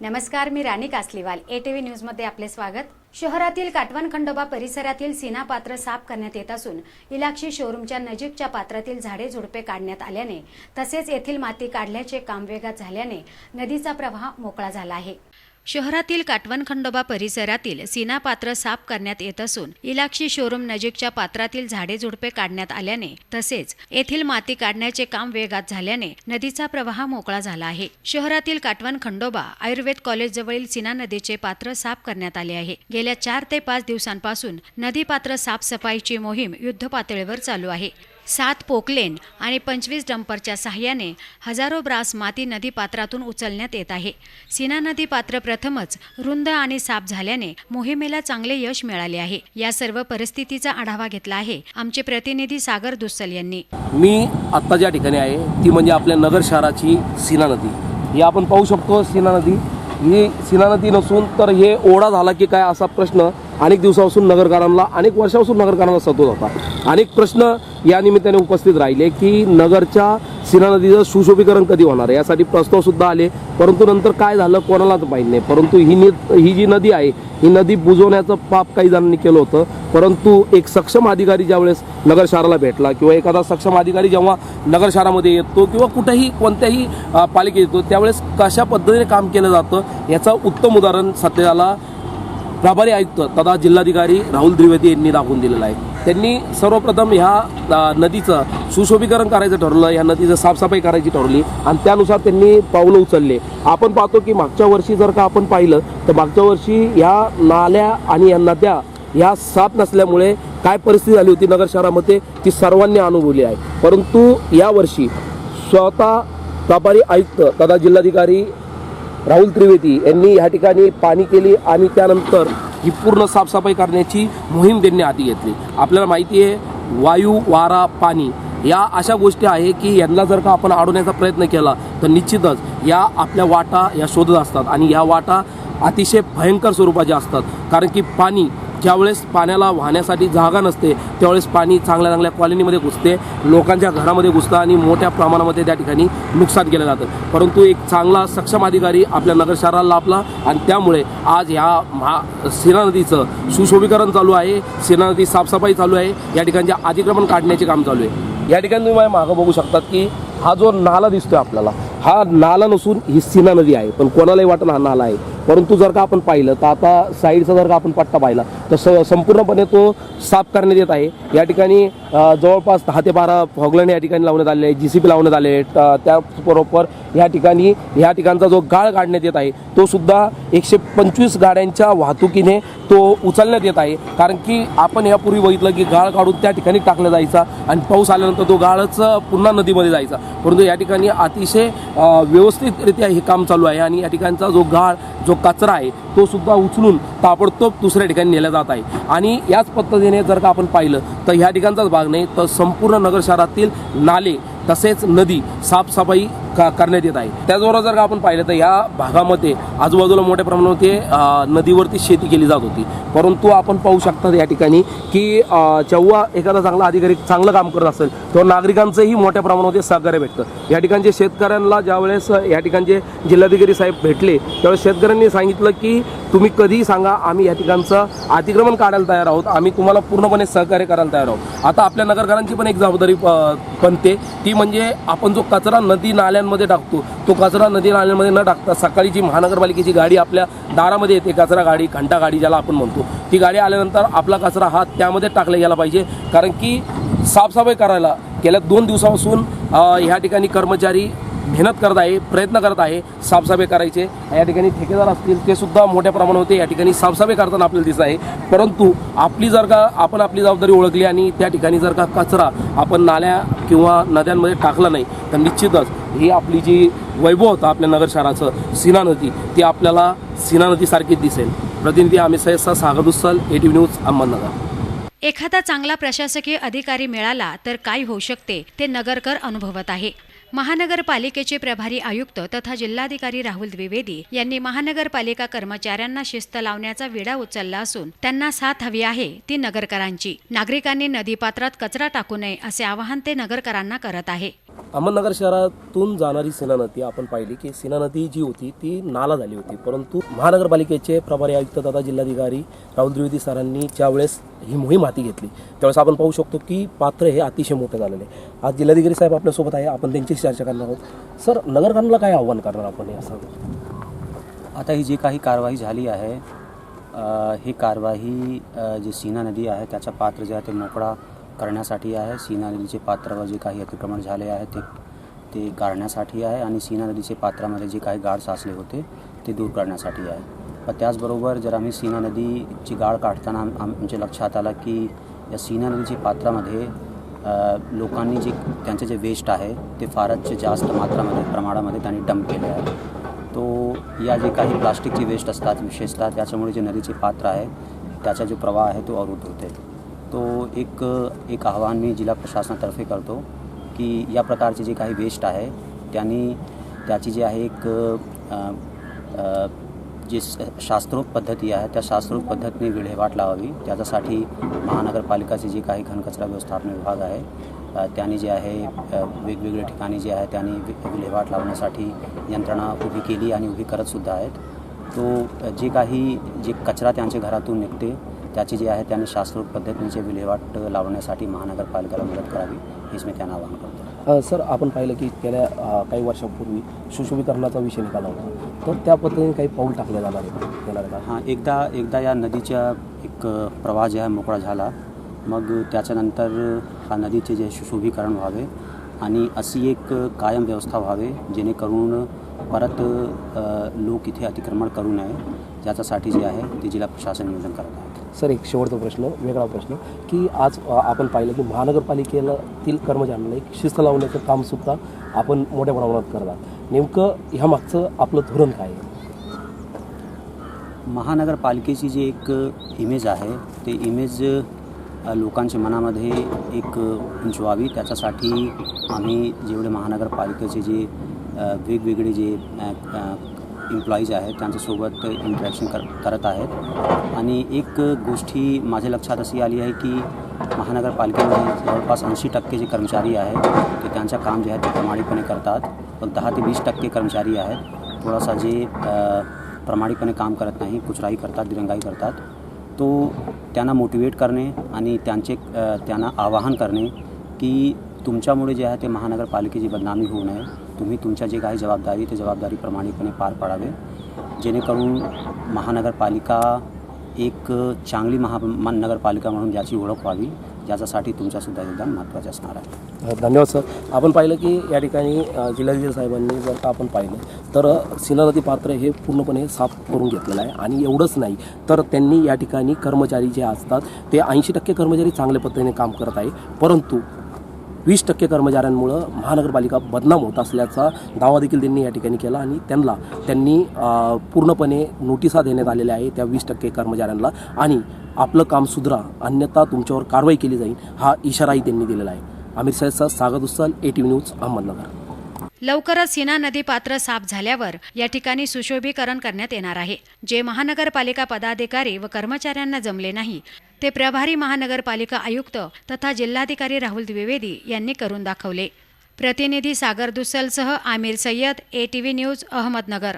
नमस्कार मी राणी कासलीवाल. एटीव्ही न्यूजमध्ये आपले स्वागत. शहरातील काटवण खंडोबा परिसरातील सीना पात्र साफ करण्यात येत असून इलाक्षी शोरूमच्या नजीकच्या पात्रातील झाडे झुडपे काढण्यात आल्याने तसेच येथील माती काढल्याचे काम वेगात झाल्याने नदीचा प्रवाह मोकळा झाला आहे. शहरातील काटवण खंडोबा परिसरातील सीना पात्र साफ करण्यात येत असून इलाक्षी शोरूम नजीकच्या पात्रातील झाडे झुडपे काढण्यात आल्याने तसेच येथील माती काढण्याचे काम वेगात झाल्याने नदीचा प्रवाह मोकळा झाला आहे. शहरातील काटवण खंडोबा आयुर्वेद कॉलेज जवळील सीना नदीचे पात्र साफ करण्यात आले आहे. गेल्या चार ते पाच दिवसांपासून नदी पात्र साफसफाईची मोहीम युद्धपातळीवर चालू आहे. सात पोकलेन आणि पंचवीस डंपरच्या सहाय्याने हजारो ब्रास माती नदी पात्रातून उचलण्यात येत आहे. सीना नदी पात्र प्रथमच रुंद आणि साफ झाल्याने मोहिमेला चांगले यश मिळाले आहे. या सर्व परिस्थितीचा आढावा घेतला आहे आमचे प्रतिनिधी सागर दुस्सल यांनी. मी आत्ता ज्या ठिकाणी आहे. ती म्हणजे आपल्या नगर शहराची सीना नदी. ही आपण पाहू शकतो सीना नदी. ही सीना नदी नसून तर हे ओढा झाला की काय असा प्रश्न अनेक दिवसापासून नगरकारांना अनेक वर्षापासून नगरकारांना सतत होता. अनेक प्रश्न या निमित्ताने उपस्थित राहिले की नगरच्या सीना नदीचं सुशोभीकरण कधी होणार आहे? यासाठी प्रस्ताव सुद्धा आले. परंतु नंतर काय झालं कोणालाच माहीत नाही. परंतु ही नि ही जी नदी आहे ही नदी बुजवण्याचं पाप काही जणांनी केलं होतं. परंतु एक सक्षम अधिकारी ज्यावेळेस नगर शहराला भेटला किंवा एखादा सक्षम अधिकारी जेव्हा नगर शहरामध्ये येतो किंवा कुठेही कोणत्याही पालिकेत येतो त्यावेळेस कशा पद्धतीने काम केलं जातं याचं उत्तम उदाहरण सध्याला प्रभारी आयुक्त तथा जिल्हाधिकारी राहुल द्विवेदी यांनी दाखवून दिलेलं आहे. त्यांनी सर्वप्रथम ह्या नदीचं सुशोभीकरण करायचं ठरवलं या नदीचं साफसफाई करायची ठरवली आणि त्यानुसार त्यांनी पावलं उचलले. आपण पाहतो की मागच्या वर्षी जर का आपण पाहिलं तर मागच्या वर्षी ह्या नाल्या आणि या नद्या ह्या साफ नसल्यामुळे काय परिस्थिती झाली होती नगर शहरामध्ये ती सर्वांनी अनुभवली आहे. परंतु यावर्षी स्वतः प्रभारी आयुक्त तथा जिल्हाधिकारी राहुल त्रिवेदी यांनी या ठिकाणी पाणी केली आणि त्यानंतर ही पूर्ण साफसफाई करण्याची मोहीम त्यांनी हाती घेतली. आपल्याला माहिती आहे वायू वारा पाणी या अशा गोष्टी आहे की यांना जर का आपण अडवण्याचा प्रयत्न केला तर निश्चितच या आपल्या वाटा या शोधत असतात. आणि या वाटा अतिशय भयंकर स्वरूपाच्या असतात. कारण की पाणी ज्यावेळेस पाण्याला वाहण्यासाठी जागा नसते त्यावेळेस पाणी चांगल्या चांगल्या कॉलनीमध्ये घुसते लोकांच्या घरामध्ये घुसतं आणि मोठ्या प्रमाणामध्ये त्या ठिकाणी नुकसान केलं जातं. परंतु एक चांगला सक्षम अधिकारी आपल्या नगर शहराला लाभला आणि त्यामुळे आज ह्या महा सीना नदीचं सुशोभीकरण चालू आहे सीना नदी साफसफाई चालू आहे या ठिकाणचे अतिक्रमण काढण्याचे काम चालू आहे. या ठिकाणी तुम्ही मागं बघू शकतात की हा जो नाला दिसतोय आपल्याला हा नाला नसून ही सीना नदी आहे पण कोणालाही वाटणं हा नाला आहे. परंतु जर का आपण पाहिलं तर आता साईडचा जर का आपण पट्टा पाहिला तर स संपूर्णपणे तो साफ करण्यात येत आहे. या ठिकाणी जवळपास दहा ते बारा फॉगलँड या ठिकाणी लावण्यात आले आहे जी सी पी लावण्यात आले आहे त्याचबरोबर या ठिकाणी या ठिकाणचा जो गाळ काढण्यात येत आहे तो सुद्धा एकशे पंचवीस गाड्यांच्या वाहतुकीने तो उचलण्यात येत आहे. कारण की आपण यापूर्वी बघितलं की गाळ काढून त्या ठिकाणी टाकला जायचा आणि पाऊस आल्यानंतर तो गाळच पुन्हा नदीमध्ये जायचा. परंतु या ठिकाणी अतिशय व्यवस्थितरित्या हे काम चालू आहे आणि या ठिकाणचा जो गाळ जो कचरा आहे तो सुद्धा उचलून ताबडतोब दुसऱ्या ठिकाणी नेला जात आहे. आणि याच पद्धतीने जर का आपण पाहिलं तर ह्या ठिकाणचाच भाग नाही तर संपूर्ण नगर शहरातील नाले तसेच नदी साफसफाई करण्यात येत आहे. त्याचबरोबर जर का आपण पाहिलं तर या भागामध्ये आजूबाजूला मोठ्या प्रमाणामध्ये नदीवरती शेती केली जात होती. परंतु आपण पाहू शकता या ठिकाणी की जेव्हा एखादा चांगला अधिकारी चांगलं काम करत असेल तेव्हा नागरिकांचंही मोठ्या प्रमाणामध्ये सहकार्य भेटतं. या ठिकाणचे शेतकऱ्यांना ज्यावेळेस या ठिकाणचे जिल्हाधिकारी साहेब भेटले त्यावेळेस शेतकऱ्यांनी सांगितलं की तुम्ही कधीही सांगा आम्ही या ठिकाणचं अतिक्रमण काढायला तयार आहोत. आम्ही तुम्हाला पूर्णपणे सहकार्य करायला तयार आहोत. आता आपल्या नगरकरांची पण एक जबाबदारी बनते. ती म्हणजे आपण जो कचरा नदी नाल्यांमध्ये टाकतो. तो कचरा नदी नाल्यांमध्ये न टाकता सकाळी जी महानगरपालिकेची गाडी आपल्या दारामध्ये येते कचरा गाडी घंटा गाडी ज्याला आपण म्हणतो. ती गाडी आल्यानंतर आपला कचरा हा त्यामध्ये टाकला गेला पाहिजे. कारण की साफसफाई करायला गेल्या दोन दिवसापासून ह्या ठिकाणी कर्मचारी मेहनत करत आहे प्रयत्न करत आहे साफसफाई करायचे. या ठिकाणी ठेकेदार असतील ते सुद्धा मोठ्या होते. या ठिकाणी साफसफाई करताना आपल्याला दिसत आहे. परंतु आपली जर का आपण आपली जबाबदारी ओळखली आणि त्या ठिकाणी जर का कचरा आपण नाल्या किंवा नद्यांमध्ये टाकला नाही तर निश्चितच ही आपली जी वैभव होतं आपल्या नगर शहराचं सीना नदी ती आपल्याला सीना नदीसारखीच दिसेल. प्रतिनिधी आम्ही सयसा सागर उस्सल ए टी न्यूज अहमदनगर. एखादा चांगला प्रशासकीय अधिकारी मिळाला तर काय होऊ शकते ते नगरकर अनुभवत आहे. महानगरपालिकेचे प्रभारी आयुक्त तथा जिल्हाधिकारी राहुल द्विवेदी यांनी महानगरपालिका कर्मचाऱ्यांना शिस्त लावण्याचा विडा उचलला असून त्यांना साथ हवी आहे ती नगरकरांची. नागरिकांनी नदीपात्रात कचरा टाकू नये असे आवाहन ते नगरकरांना करत आहे. अहमदनगर शहरातून जाणारी सीना नदी आपण पाहिली की सीना नदी जी होती ती नाला झाली होती. परंतु महानगरपालिकेचे प्रभारी आयुक्त तथा जिल्हाधिकारी राहुल द्विवेदी सरांनी ज्यावेळेस ही मोहीम हाती घेतली त्यावेळेस आपण पाहू शकतो की पात्र हे अतिशय मोठं झालेलं आहे. आज जिल्हाधिकारी साहेब आपल्यासोबत आहे आपण त्यांच्याशी चर्चा करणार आहोत. सर नगरकांना काय आव्हान करणार आपण हे असं? आता ही जी काही कारवाई झाली आहे ही कारवाई जी सीना नदी आहे त्याचा पात्र जे आहे ते मोकळा करण्यासाठी आहे. सीना नदीचे पात्रावर जे काही अतिक्रमण झाले आहे ते ते काढण्यासाठी आहे आणि सीना नदीचे पात्रामध्ये जे काही गाळ साचले होते ते दूर करण्यासाठी आहे. पण त्याचबरोबर जर आम्ही सीना नदीची गाळ काढताना आम आमच्या लक्षात आलं की या सीना नदीच्या पात्रामध्ये लोकांनी जे त्यांचे जे वेस्ट आहे ते फारच जास्त मात्रामध्ये प्रमाणामध्ये त्यांनी डंप केले आहे. तो या जे काही प्लास्टिकचे वेस्ट असतात विशेषतः त्याच्यामुळे जे नदीचे पात्र आहे त्याचा जो प्रवाह आहे तो अवरुद्ध होते तो एक एक आव्हान मी जिल्हा प्रशासनातर्फे करतो की या प्रकारचे जे काही वेस्ट आहे त्यांनी त्याची जी आहे एक जी शास्त्रोक्त पद्धती आहे त्या शास्त्रोक्त पद्धतीने विल्हेवाट लावावी. त्याच्यासाठी महानगरपालिकाचे जे काही घनकचरा व्यवस्थापन विभाग आहे अ, त्यांनी जे आहे वेगवेगळ्या ठिकाणी जे आहे त्यांनी विल्हेवाट लावण्यासाठी यंत्रणा उभी केली आणि उभी करतसुद्धा आहेत. तो जे काही जे कचरा त्यांच्या घरातून निघते त्याची जे आहे त्यांनी शास्त्रोक्त पद्धतीने जे विल्हेवाट लावण्यासाठी महानगरपालिकेला मदत करावी हेच मी त्यांना आवाहन करतो. सर आपण पाहिलं की गेल्या काही वर्षांपूर्वी सुशोभीकरणाचा विषय निघाला होता. तर त्या पद्धतीने काही पाऊल टाकले जाणार? येणार का? हां एकदा एकदा या नदीच्या एक प्रवाह जे आहे मोकळा झाला. मग त्याच्यानंतर हा नदीचे जे सुशोभीकरण व्हावे आणि अशी एक कायम व्यवस्था व्हावे जेणेकरून परत लोक इथे अतिक्रमण करू नये. ज्याच्यासाठी जे आहे ते जिल्हा प्रशासन नियोजन करत आहे. सर एक शेवटचा प्रश्न वेगळा प्रश्न की आज आपण पाहिलं की महानगरपालिकेतील कर्मचाऱ्यांना एक शिस्त लावण्याचं कामसुद्धा आपण मोठ्या प्रमाणात करतात. नेमकं ह्या मागचं आपलं धोरण काय आहे? महानगरपालिकेची जी एक इमेज आहे ते इमेज लोकांच्या मनामध्ये एक उंचवावी. त्याच्यासाठी आम्ही जेवढे महानगरपालिकेचे जे वेगवेगळे जे एम्प्लॉईज आहेत त्यांच्यासोबत इंटरॅक्शन कर करत आहेत. आणि एक गोष्टी माझ्या लक्षात अशी आली आहे की महानगरपालिकेमध्ये जवळपास ऐंशी टक्के जे कर्मचारी आहेत ते त्यांचं काम जे आहे ते प्रामाणिकपणे करतात. पण दहा ते वीस टक्के कर्मचारी आहेत थोडासा जे प्रामाणिकपणे काम करत नाही कुचराई करतात दिरंगाई करतात तो त्यांना मोटिवेट करणे आणि त्यांचे त्यांना आवाहन करणे की तुमच्यामुळे जे आहे ते महानगरपालिकेची बदनामी होऊ नये. तुम्ही तुमच्या जे काही जबाबदारी ते जबाबदारी प्रामाणिकपणे पार पाडावे. जेणेकरून महानगरपालिका एक चांगली महा नगरपालिका म्हणून ज्याची ओळख व्हावी ज्याच्यासाठी तुमच्यासुद्धा योगदान महत्त्वाचे असणार आहे. धन्यवाद सर. आपण पाहिलं की या ठिकाणी जिल्हाधिकारी साहेबांनी जर का आपण पाहिलं तर अ, पात्र हे पूर्णपणे साफ करून घेतलेलं आहे आणि एवढंच नाही तर त्यांनी या ठिकाणी कर्मचारी जे असतात ते ऐंशी टक्के कर्मचारी चांगल्या पद्धतीने काम करत आहे. परंतु वीस टक्के कर्मचाऱ्यांमुळं महानगरपालिका बदनाम होत असल्याचा दावा देखील त्यांनी या ठिकाणी केला आणि त्यांना त्यांनी पूर्णपणे नोटिसा देण्यात आलेल्या आहे त्या वीस टक्के कर्मचाऱ्यांना आणि आपलं काम सुधरा अन्यथा तुमच्यावर कारवाई केली जाईल हा इशाराही त्यांनी दिलेला आहे. आमिर साहेबचा सागत उस्सल A T V news Ahmednagar. लवकरच सीना नदी पात्र साफ झाल्यावर या ठिकाणी सुशोभीकरण करण्यात येणार आहे. जे महानगरपालिका पदाधिकारी व कर्मचाऱ्यांना जमले नाही ते प्रभारी महानगरपालिका आयुक्त तथा जिल्हाधिकारी राहुल द्विवेदी यांनी करून दाखवले. प्रतिनिधी Sagar दुसलसह Aamir Sayyad A T V news Ahmednagar.